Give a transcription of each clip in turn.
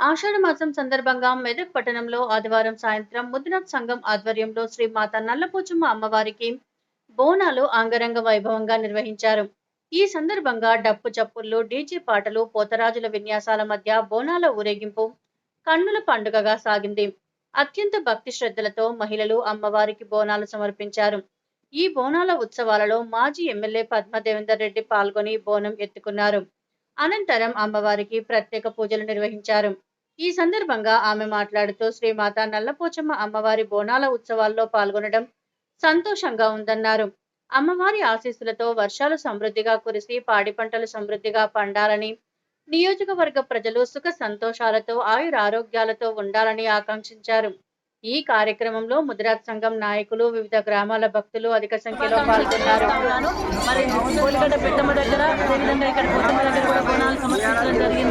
ఆషాఢ మాసం సందర్భంగా మెదక్ పట్టణంలో ఆదివారం సాయంత్రం ముద్దునాథ్ సంఘం ఆధ్వర్యంలో శ్రీ మాత నల్లపోచమ్మ అమ్మవారికి బోనాలు అంగరంగ వైభవంగా నిర్వహించారు. ఈ సందర్భంగా డప్పు చప్పుళ్ళు డీజే పాటలు పోతరాజుల విన్యాసాల మధ్య బోనాల ఊరేగింపు కన్నుల పండుగగా సాగింది. అత్యంత భక్తి శ్రద్ధలతో మహిళలు అమ్మవారికి బోనాలు సమర్పించారు. ఈ బోనాల ఉత్సవాలలో మాజీ ఎమ్మెల్యే పద్మదేవేందర్ రెడ్డి పాల్గొని బోనం ఎత్తుకున్నారు. అనంతరం అమ్మవారికి ప్రత్యేక పూజలు నిర్వహించారు. ఈ సందర్భంగా ఆమె మాట్లాడుతూ శ్రీమాత నల్లపోచమ్మ అమ్మవారి బోనాల ఉత్సవాల్లో పాల్గొనడం సంతోషంగా ఉందన్నారు. అమ్మవారి ఆశీస్సులతో వర్షాలు సమృద్ధిగా కురిసి పాడి పంటలు సమృద్ధిగా పండాలని నియోజకవర్గ ప్రజలు సుఖ సంతోషాలతో ఆయుర ఆరోగ్యాలతో ఉండాలని ఆకాంక్షించారు. ఈ కార్యక్రమంలో ముదిరాజ్ సంఘం నాయకులు వివిధ గ్రామాల భక్తులు అధిక సంఖ్యలో పాల్గొన్నారు. మరి దగ్గర ఇక్కడ దగ్గర కూడా సమర్పించడం జరిగింది.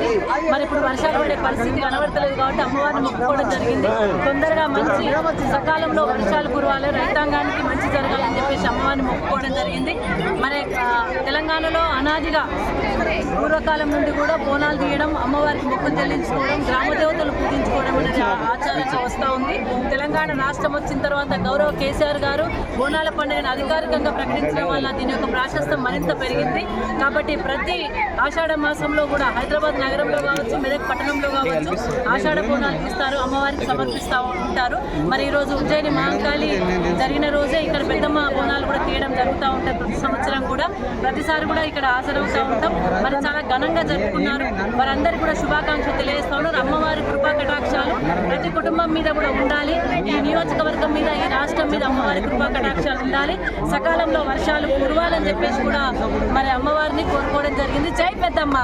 మరి ఇప్పుడు వర్షాలు పడే పరిస్థితి కనబడతలేదు కాబట్టి అమ్మవారిని మొక్కుకోవడం జరిగింది. తొందరగా మంచి సకాలంలో వర్షాలు కురవాలి. రైతాంగం చెప్పేసి మొక్కుకోవడం జరిగింది. మరి తెలంగాణలో అనాదిగా పూర్వకాలం నుండి కూడా బోనాలు తీయడం అమ్మవారికి మొక్కులు చెల్లించుకోవడం గ్రామ దేవతలు పూజించుకోవడం అనేది ఆచారంగా వస్తూ ఉంది. తెలంగాణ రాష్ట్రం వచ్చిన తర్వాత గౌరవ కేసీఆర్ గారు బోనాల పండుగను అధికారికంగా ప్రకటించడం వల్ల దీని యొక్క ప్రాశస్తం మరింత పెరిగింది. కాబట్టి ప్రతి ఆషాఢ మాసంలో కూడా హైదరాబాద్ నగరంలో కావచ్చు మెదక్ పట్టణంలో కావచ్చు ఆషాఢ బోనాలు తీస్తారు అమ్మవారికి సమర్పిస్తూ ఉంటారు. మరి ఈ రోజు ఉజ్జయిని మహంకాళి జరిగిన రోజే ఇక్కడ పెద్దమ్మ బోనాలు కూడా చేయడం జరుగుతూ ఉంటాయి ప్రతి సంవత్సరం కూడా ప్రతిసారి కూడా ఇక్కడ హాజరవుతూ ఉంటాం. మరి చాలా ఘనంగా జరుపుకున్నారు. వారందరికీ కూడా శుభాకాంక్షలు తెలియజేస్తా అమ్మవారి కృపా కటాక్షాలు ప్రతి కుటుంబం మీద కూడా ఉండాలి. ఈ నియోజకవర్గం మీద ఈ రాష్ట్రం మీద అమ్మవారి కృపా కటాక్షాలు ఉండాలి. సకాలంలో వర్షాలు కురవాలని చెప్పేసి కూడా మరి అమ్మవారిని కోరుకోవడం జరిగింది. జై పెద్దమ్మ!